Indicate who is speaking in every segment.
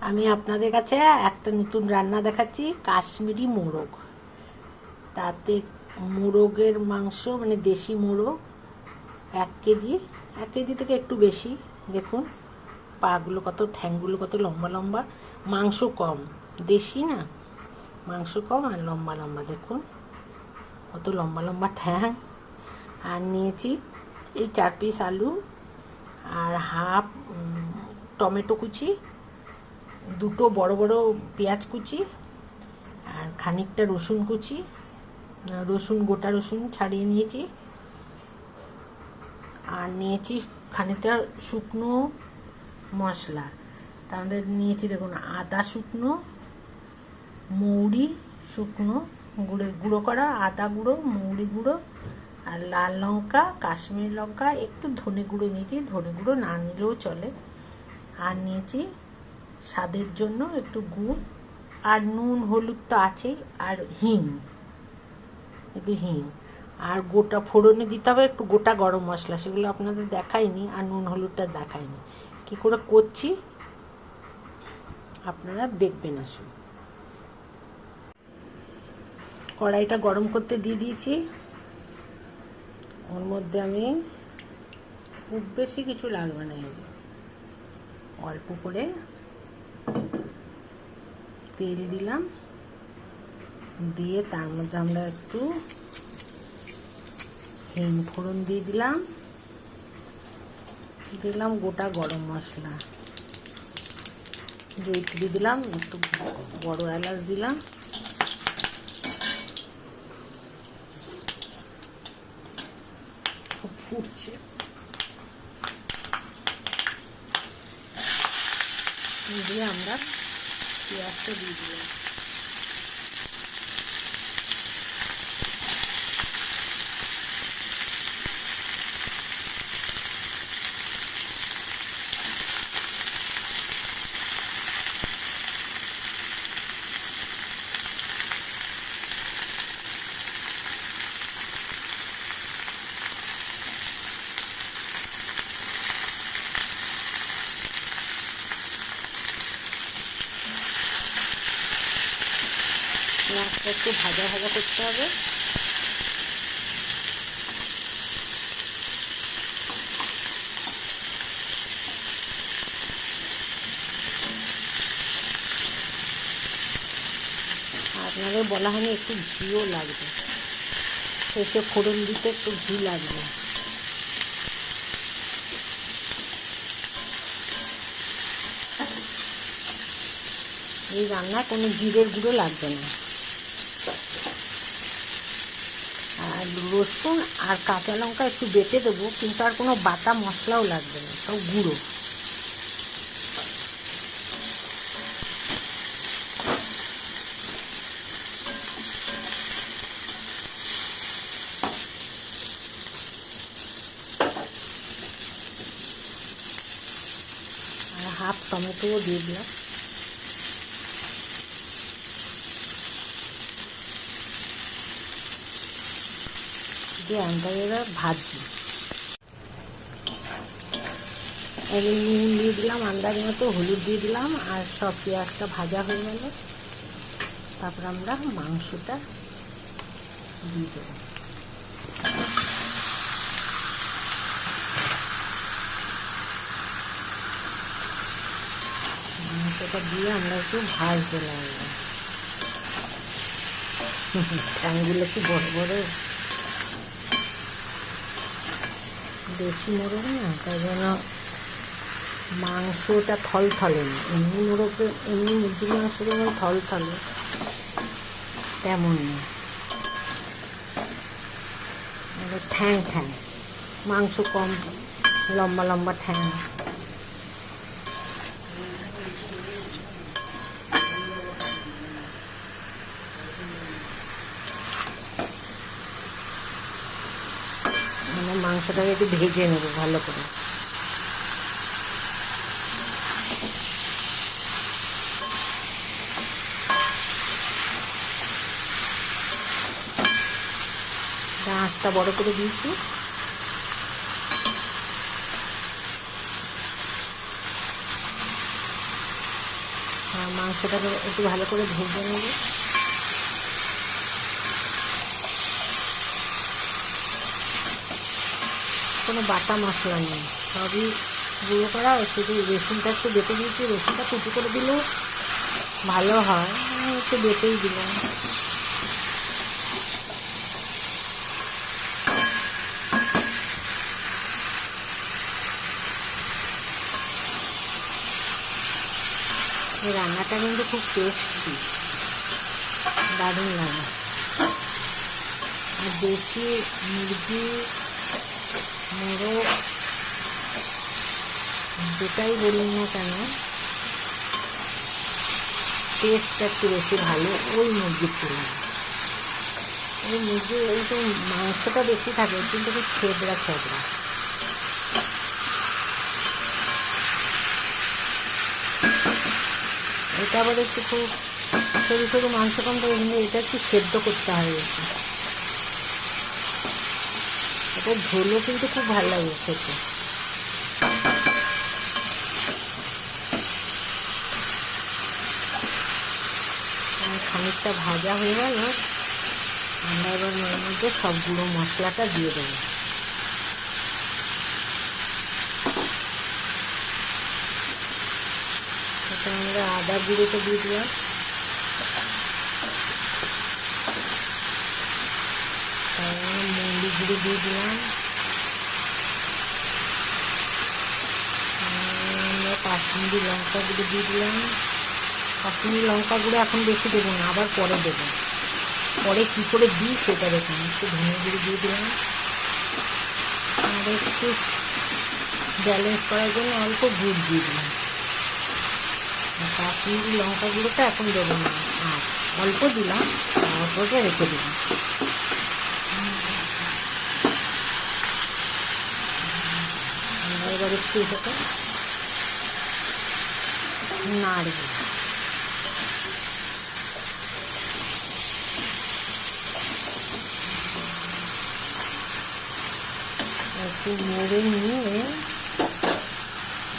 Speaker 1: আমি আপনাদের কাছে একটা নতুন রান্না দেখাচ্ছি, কাশ্মীরি মোরগ। তাতে মোরগের মাংস মানে দেশি মোরগ, এক কেজি এক কেজি থেকে একটু বেশি। দেখুন, পাগুলো কত, ঠ্যাংগুলো কত লম্বা লম্বা। মাংস কম, দেশি না? মাংস কম আর লম্বা লম্বা, দেখুন। কত লম্বা লম্বা ঠ্যাং। আর নিয়েছি এই চার পিস আলু আর হাফ টমেটো কুচি। দুটো বড় বড় পেঁয়াজ কুচি আর খানিকটা রসুন কুচি। রসুন, গোটা রসুন ছাড়িয়ে নিয়েছি। আর নিয়েছি খানিকটা শুকনো মশলা। মধ্যে নিয়েছি দেখুন আদা শুকনো, মৌরি শুকনো গুঁড়ো গুঁড়ো করা আদা গুঁড়ো, মৌরি গুঁড়ো আর লাল লঙ্কা, কাশ্মীর লঙ্কা, একটু ধনে গুঁড়ো নিয়েছি, ধনে গুঁড়ো না নিলেও চলে। আর নিয়েছি স্বাদের জন্য একটু গুড় আর নুন, হলুদ তো আছেই, আর হিং। একটু হিং। আর গোটা ফোড়নে দিতে হবে একটু গোটা গরম মশলা, সেগুলো আপনাদের দেখায়নি আর নুন, হলুদটা দেখায়নি কি করে করছি? আপনারা দেখবেন আসুন। কড়াইটা গরম করতে দিয়ে দিয়েছি। ওর মধ্যে আমি খুব বেশি কিছু লাগবে না। অল্প করে তেল দিলাম। দিয়ে তার মধ্যে আমরা একটু হিম ফোড়ন দিয়ে দিলাম। দিলাম গোটা গরম মশলা। জৈত্রী দিলাম, একটু বড় এলাচ দিলাম খুব ফুটছে দিয়ে আমরা পেঁয়াজটা দিয়ে দিলাম। পেঁয়াজটা একটু ভাজা ভাজা করতে হবে। আপনাদের বলা হয়নি, একটু ঘিও লাগবে। শেষে ফোড়ন দিতে একটু ঘি লাগবে। এই রান্নায় কোনো জিরের গুঁড়ো লাগবে না আর রসুন আর কাঁচা লঙ্কা একটু বেটে দেবো, কিন্তু আর কোনো বাটা মশলাও লাগবে না, সব গুঁড়ো। আর হাফ টমেটোও দিয়ে দিলাম। দিয়ে আমরা এবার ভাজছি নুন দিয়ে দিলাম, আন্দাজ মতো হলুদ দিয়ে দিলাম, আর সব পেঁয়াজটা ভাজা হয়ে গেল। তারপর আমরা মাংসটা দিয়ে দেবো। মাংসটা দিয়ে আমরা একটু ভাজতে লাগবো ঠ্যাংগুলো কি বড় বড় দেশি মোরগ না, তাই জন্য মাংসটা থল থলে এমনি মোরগে এমনি মুরগির মাংস যেমন থল থলে তেমন মানে ঠ্যাং ঠ্যাং, মাংস কম, লম্বা লম্বা ঠ্যাং মানে মাংসটাকে একটু ভেজে নেব ভালো করে। আঁচটা বড় করে দিয়েছি। মাংসটাকে একটু ভালো করে ভেজে নেব। কোনো বাটা মশলা নেই। সবই গুঁড়ো করা শুধু রসুনটা একটু বেটে দিয়েছি রসুনটা কুচি করে দিলেও ভালো হয়। একটু বেটেই দিলাম। রান্নাটা কিন্তু খুব টেস্টি দারুণ লাগে। আর দেশি মুরগি মোরগ যেটাই বলুন না কেন? টেস্টটা একটু বেশি ভালো, ওই মুরগির তুলনায়। ওই মুরগি ওই তো মাংসটা বেশি থাকে কিন্তু খুব ছেদরা ছেদরা এটা আবার একটু খুব সরু সরু মাংস কম এটা একটু সেদ্ধ করতে হয় বেশি। এটা ঝোলও কিন্তু খুব ভালো লাগে খেতে। খানিকটা ভাজা হয়ে গেল। আমরা এবার এর মধ্যে সব গুঁড়ো মশলাটা দিয়ে দেবো। এটা আমরা আদা গুঁড়োটা দিয়ে দিলাম তারপরে মন্দি গুঁড়ো দিয়ে দিলাম কাশ্মীরি লঙ্কা গুঁড়ো দিয়ে দিলাম। কাশ্মীরি লঙ্কা গুঁড়ো এখন বেশি দেবো না, আবার পরে দেবো। পরে কী করে দিই সেটা দেখুন, একটু ধনে গুঁড়ো দিয়ে দিলাম। আর একটু ব্যালেন্স করার জন্য অল্প গুড় দিয়ে দিলাম। কাশ্মীরি লঙ্কা গুঁড়োটা এখন দেবো না, আর অল্প দিলাম অল্পটা রেখে দিলাম আমরা এবার একটু এটাকে নাড়ব। একটু নেড়ে নিয়ে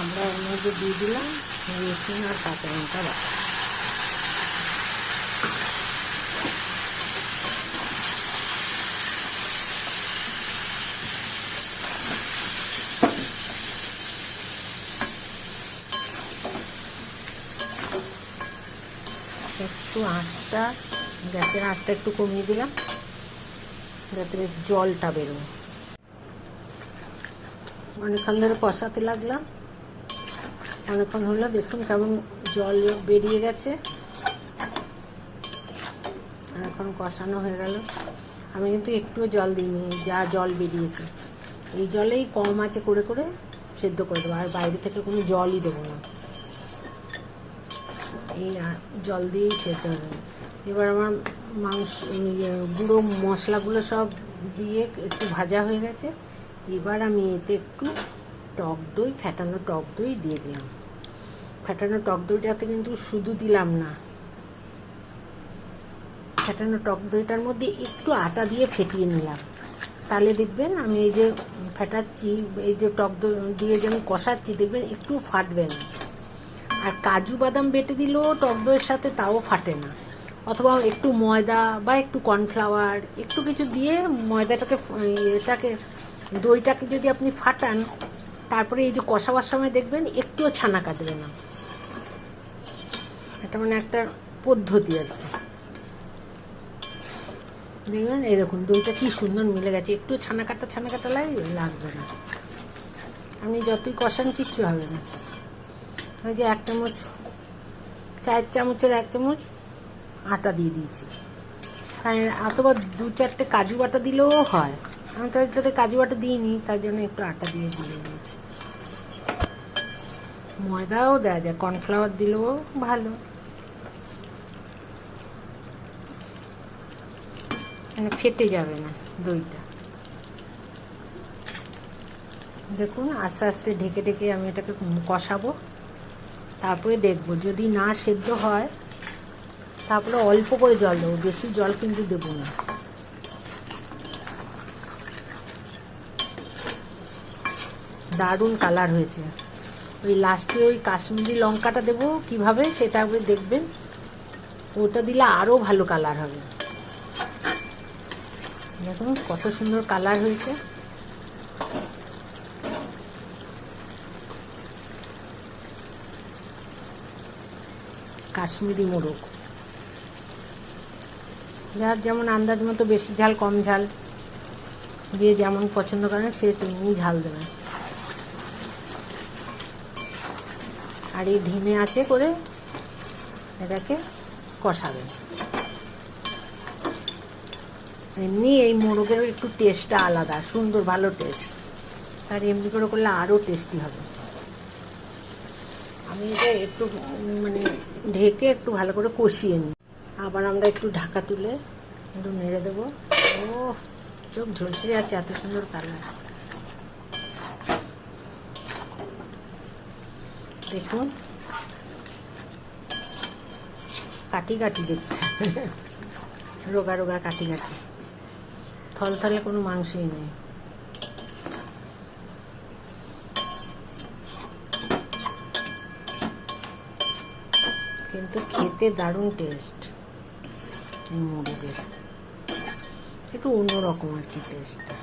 Speaker 1: আমরা মধ্যে দিয়ে দিলাম রসুন আর কাঁচা লঙ্কা একটু আঁচটা, গ্যাসের আঁচটা একটু কমিয়ে দিলাম, যাতে জলটা বেরোয়। অনেকক্ষণ ধরে কষাতে লাগলাম। অনেকক্ষণ হলো, দেখুন কেমন জল বেরিয়ে গেছে। এখন কষানো হয়ে গেল। আমি কিন্তু একটুও জল দিইনি, যা জল বেরিয়েছে। এই জলেই কম আছে করে করে সেদ্ধ করে দেবো, আর বাইরে থেকে কোনো জলই দেবো না। এই জল দিয়েই খেতে হবে। এবার আমার মাংস ইয়ে, গুঁড়ো মশলাগুলো সব দিয়ে একটু ভাজা হয়ে গেছে। এবার আমি এতে একটু টক দই ফ্যাটানো টক দই দিয়ে দিলাম। ফ্যাটানো টক দইটাতে কিন্তু শুধু দিলাম না ফ্যাটানো টক দইটার মধ্যে একটু আটা দিয়ে ফেটিয়ে নিলাম। তাহলে দেখবেন আমি এই যে ফেটাচ্ছি এই যে টক দই দিয়ে যে আমি কষাচ্ছি দেখবেন একটু ফাটবে না। আর কাজু বাদাম বেটে দিলেও টক দইয়ের সাথে তাও ফাটে না। অথবা একটু ময়দা বা একটু কর্নফ্লাওয়ার, একটু কিছু দিয়ে ময়দাটাকে এটাকে দইটাকে যদি আপনি ফাটান, তারপরে এই যে কষাবার সময় দেখবেন একটুও ছানা কাটবে না। এটা মানে একটা পদ্ধতি আর কি। দেখবেন? এই দেখুন, দইটা কি সুন্দর মিলে গেছে। একটু ছানা কাটা ছানা কাটা লাগে লাগবে না। আপনি যতই কষান, কিচ্ছু হবে না। ওই যে এক চামচ, চার চামচের এক চামচ আটা দিয়ে দিয়েছি। আর অথবা দু চারটে কাজু বাটা দিলেও হয়। আমি তো এটাতে কাজু বাটা দিইনি, তার জন্য একটু আটা দিয়ে দিয়ে দিয়েছি। ময়দাও দেওয়া যায়, কর্নফ্লাওয়ার দিলেও ভালো। মানে ফেটে যাবে না দইটা। দেখুন, আস্তে আস্তে ঢেকে ঢেকে আমি এটাকে কষাবো। তারপরে দেখব, যদি না সেদ্ধ হয়, তারপরে অল্প করে জল দেবো, বেশি জল কিন্তু দেবো না। দারুণ কালার হয়েছে। ওই লাস্টে ওই কাশ্মীরি লঙ্কাটা দেবো কীভাবে, সেটা আপনি দেখবেন। ওটা দিলে আরও ভালো কালার হবে। দেখুন কত সুন্দর কালার হয়েছে। কাশ্মীরি মোরগ। যার যেমন আন্দাজ মতো বেশি ঝাল, কম ঝাল দিয়ে যেমন পছন্দ করেন, সে তেমনি ঝাল দেবেন আর এই ধিমে আছে করে এটাকে কষাবেন এমনি এই মোরগের একটু টেস্টটা আলাদা, সুন্দর, ভালো টেস্ট আর এমনি করে করলে আরও টেস্টি হবে। আমি এটা একটু মানে ঢেকে একটু ভালো করে কষিয়ে নিই। আবার আমরা একটু ঢাকা তুলে একটু নেড়ে দেবো। ও চোখ ঝলসে যাচ্ছে, এত সুন্দর কালার। দেখুন। কাটি কাটি দেখতে রোগা রোগা কাটি কাটি। থল থলে কোনো মাংসই নেই। কিন্তু খেতে দারুণ টেস্ট এই মুরগের একটু অন্যরকম আর কি টেস্টটা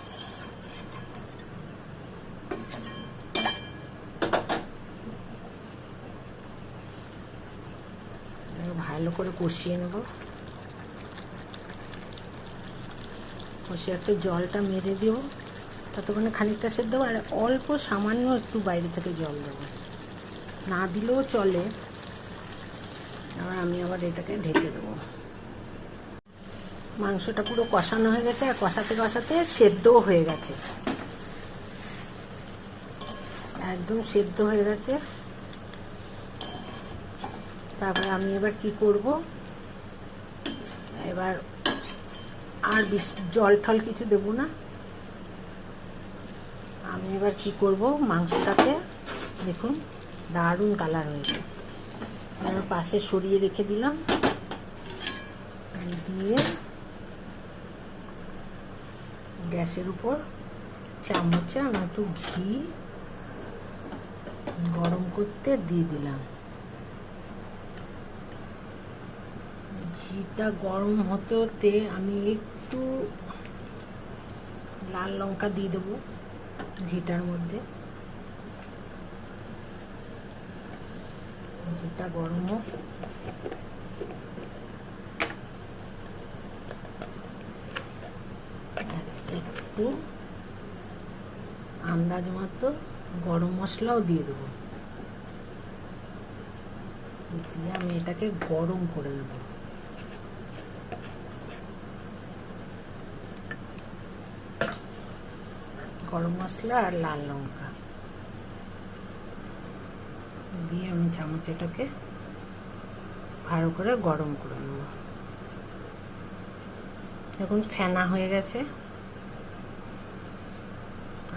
Speaker 1: ভালো করে কষিয়ে নেব। কষিয়ে একটু জলটা মেরে দিও। ততক্ষণে খানিকটা সেদ্ধ দেবো আর অল্প সামান্য একটু বাইরে থেকে জল দেবো। না দিলেও চলে। আবার আমি আবার এটাকে ঢেকে দেবো। মাংসটা পুরো কষানো হয়ে গেছে, আর কষাতে কষাতে সেদ্ধও হয়ে গেছে। একদম সেদ্ধ হয়ে গেছে। তারপরে আমি এবার কি করব? এবার আর জল টল কিছু দেবো না। আমি এবার কি করব? মাংসটাকে দেখুন, দারুণ কালার হয়েছে। এবার পাশে সরিয়ে রেখে দিলাম। দিয়ে গ্যাসের উপর চামচে আমি একটু ঘি গরম করতে দিয়ে দিলাম। ঘিটা গরম হতে হতে আমি একটু লাল লঙ্কা দিয়ে দেবো ঘিটার মধ্যে। ঘিটা গরম হোক। একটু আন্দাজ মতো গরম মশলাও দিয়ে দেবো। দিয়ে আমি এটাকে গরম করে নেব। গরম মশলা আর লাল লঙ্কা। দিয়ে আমি চামচ এটাকে ভালো করে গরম করে নেব। এখন ফেনা হয়ে গেছে।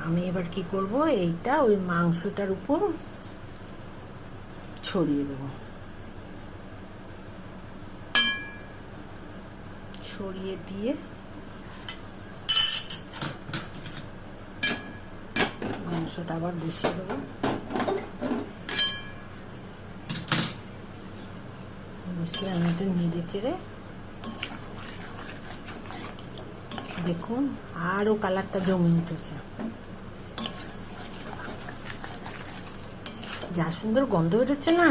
Speaker 1: আমি এবার কি করব? এইটা ওই মাংসটার উপর ছড়িয়ে দেব। ছড়িয়ে দিয়ে মাংসটা আবার বসিয়ে দেবো। বসিয়ে আমি এটা নেড়ে চেড়ে দেখুন আরও কালারটা জমে উঠেছে। যা সুন্দর গন্ধ বেরোচ্ছে না?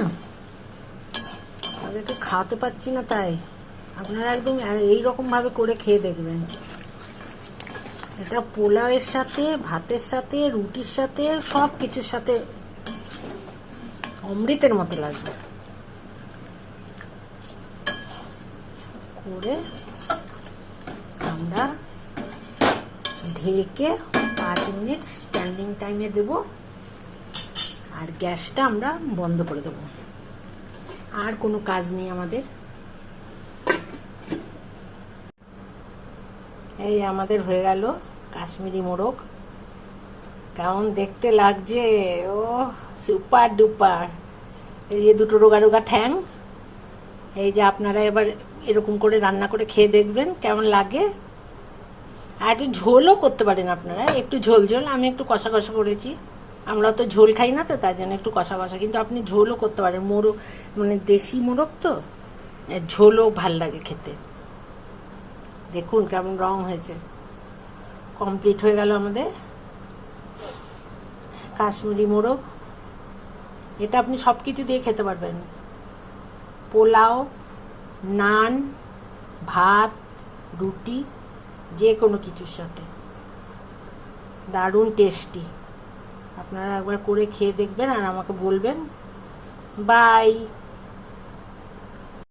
Speaker 1: তাদেরকে খাওয়াতে পারছি না তাই। আপনারা একদম এই ভাবে করে খেয়ে দেখবেন। এটা পোলাওয়ের সাথে, ভাতের সাথে, রুটির সাথে সব কিছুর সাথে অমৃতের মতো লাগবে। করে আমরা ঢেকে পাঁচ মিনিট স্ট্যান্ডিং টাইমে দেব। আর গ্যাসটা আমরা বন্ধ করে দেব। আর কোনো কাজ নেই আমাদের। এই আমাদের হয়ে গেল কাশ্মীরি মোরগ। কেমন দেখতে লাগছে? ও সুপার ডুপার এই যে দুটো রোগা রোগা ঠ্যাং। এই যে আপনারা এবার এরকম করে রান্না করে খেয়ে দেখবেন, কেমন লাগে। আর একটু ঝোলও করতে পারেন আপনারা, একটু ঝোল ঝোল। আমি একটু কষা কষা করেছি। আমরা তো ঝোল খাই না তো তার জন্য একটু কষা কষা। কিন্তু আপনি ঝোলও করতে পারেন। মোরগ মানে দেশি মোরগ তো ঝোলও ভালো লাগে খেতে। দেখুন কেমন রং হয়েছে। কমপ্লিট হয়ে গেল আমাদের কাশ্মীরি মোরগ। এটা আপনি সব কিছু দিয়ে খেতে পারবেন। পোলাও নান, ভাত, রুটি, যে কোনো কিছুর সাথে। দারুণ টেস্টি আপনারা একবার করে খেয়ে দেখবেন আর আমাকে বলবেন। বাই